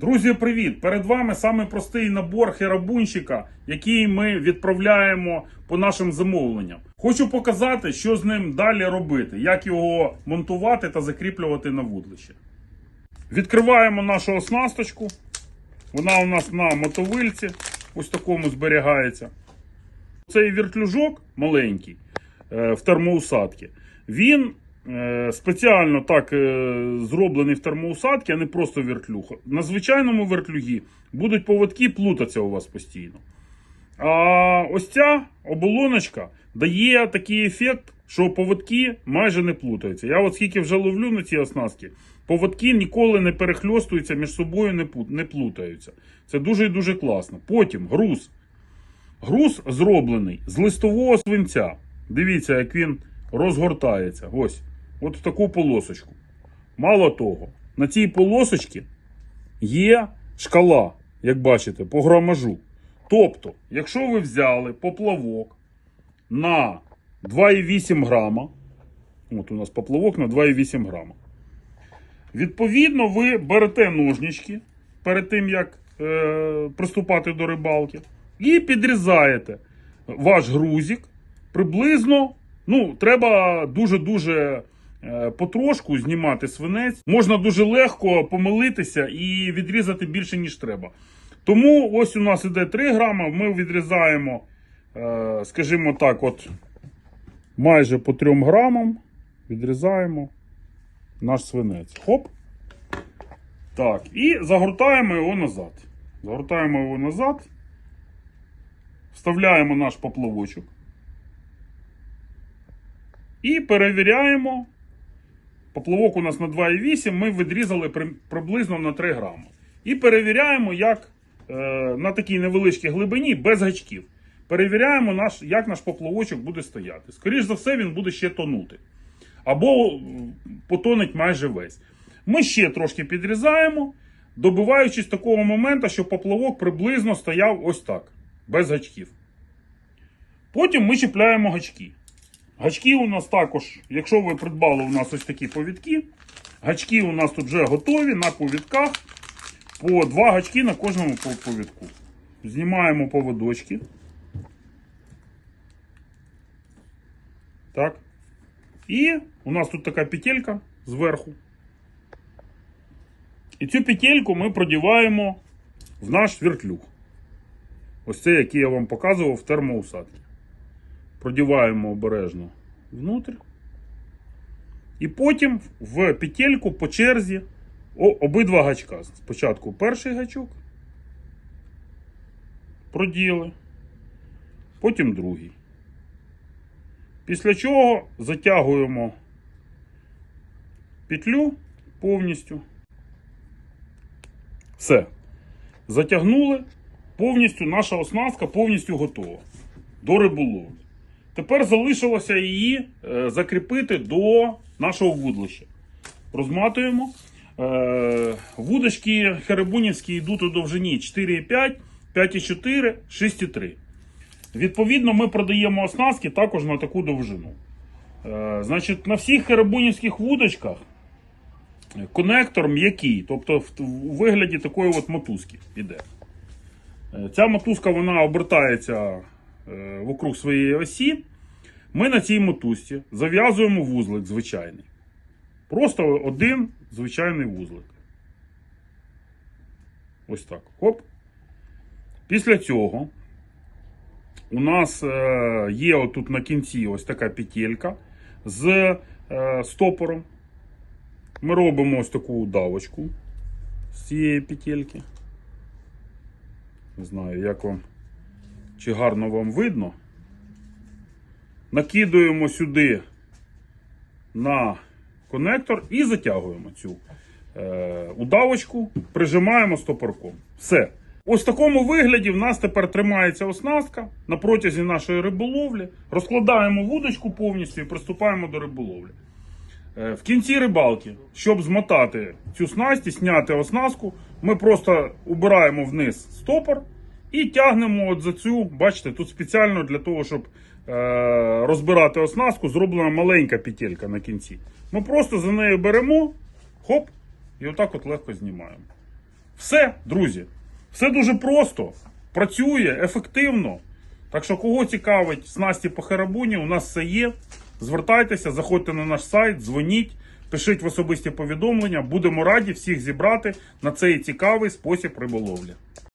Друзі, привіт! Перед вами самий простий набор херабунщика, який ми відправляємо по нашим замовленням. Хочу показати, що з ним далі робити, як його монтувати та закріплювати на вудлище. Відкриваємо нашу оснасточку. Вона у нас на мотовильці, ось такому зберігається. Цей вертлюжок маленький е, в термоусадці, він спеціально так е, зроблений в термоусадці, а не просто вертлюг. На звичайному вертлюгі будуть поводки плутатися у вас постійно. А ось ця оболоночка дає такий ефект, що поводки майже не плутаються. Я от скільки вже ловлю на цій оснастці, поводки ніколи не перехльостуються, між собою не плутаються. Це дуже і дуже класно. Потім груз. Груз зроблений з листового свинця. Дивіться, як він розгортається. Ось. От в таку полосочку. Мало того, на цій полосочці є шкала, як бачите, по грамажу. Тобто, якщо ви взяли поплавок на 2,8 грама, от у нас поплавок на 2,8 грама. Відповідно, ви берете ножнички перед тим, як е, приступати до рибалки, і підрізаєте ваш грузик приблизно. Ну, треба дуже-дуже потрошку знімати свинець. Можна дуже легко помилитися і відрізати більше, ніж треба. Тому ось у нас іде 3 грама, ми відрізаємо, е, скажімо так, от майже по 3 грамам відрізаємо наш свинець. Хоп. Так, і загортаємо його назад. Загортаємо його назад. Вставляємо наш поплавочок. І перевіряємо. Поплавок у нас на 2,8, ми відрізали при- приблизно на 3 грами. І перевіряємо, як е, на такій невеличкій глибині без гачків. Перевіряємо, наш, як наш поплавочок буде стояти. Скоріше за все, він буде ще тонути. Або м, потонеть майже весь. Ми ще трошки підрізаємо, добиваючись такого моменту, що поплавок приблизно стояв ось так, без гачків. Потім ми чіпляємо гачки. Гачки у нас також, якщо ви придбали у нас ось такі повідки, гачки у нас тут вже готові на повідках. По два гачки на кожному повідку. Знімаємо поводочки. Так. І у нас тут така петелька зверху. І цю петельку ми продіваємо в наш вертлюг. Ось це, який я вам показував в термоусадці. Продіваємо обережно внутрь. І потім в петельку по черзі обидва гачка. Спочатку перший гачок проділи, потім другий. Після чого затягуємо петлю повністю. Все. Затягнули. Повністю наша оснастка повністю готова до риболовлі. Тепер залишилося її е, закріпити до нашого вудлища. Розматуємо. Е, вудочки херебунівські йдуть у довжині 4,5, 5,4, 6,3. Відповідно, ми продаємо оснастки також на таку довжину. Е, значить, на всіх херебунівських вудочках конектор м'який, тобто у вигляді такої от мотузки іде. Е, Ця мотузка вона обертається вокруг своєї осі. Ми на цій мотузці зав'язуємо вузлик звичайний. Просто один звичайний вузлик. Ось так. Хоп. Після цього у нас е, є отут на кінці ось така петелька з е, стопором. Ми робимо ось таку удавочку з цієї петельки. Не знаю, як вам чи гарно вам видно. Накидуємо сюди на конектор і затягуємо цю е, удавочку, прижимаємо стопорком. Все. Ось в такому вигляді в нас тепер тримається оснастка на протязі нашої риболовлі. Розкладаємо вудочку повністю і приступаємо до риболовлі. Е, В кінці рибалки, щоб змотати цю снасть і зняти оснастку, ми просто убираємо вниз стопор і тягнемо от за цю, бачите, тут спеціально для того, щоб е, розбирати оснастку, зроблена маленька петелька на кінці. Ми просто за нею беремо, хоп, і отак от легко знімаємо. Все, друзі, все дуже просто, працює ефективно. Так що, кого цікавить снасті по херабуні, у нас все є. Звертайтеся, заходьте на наш сайт, дзвоніть, пишіть в особисті повідомлення. Будемо раді всіх зібрати на цей цікавий спосіб риболовлі.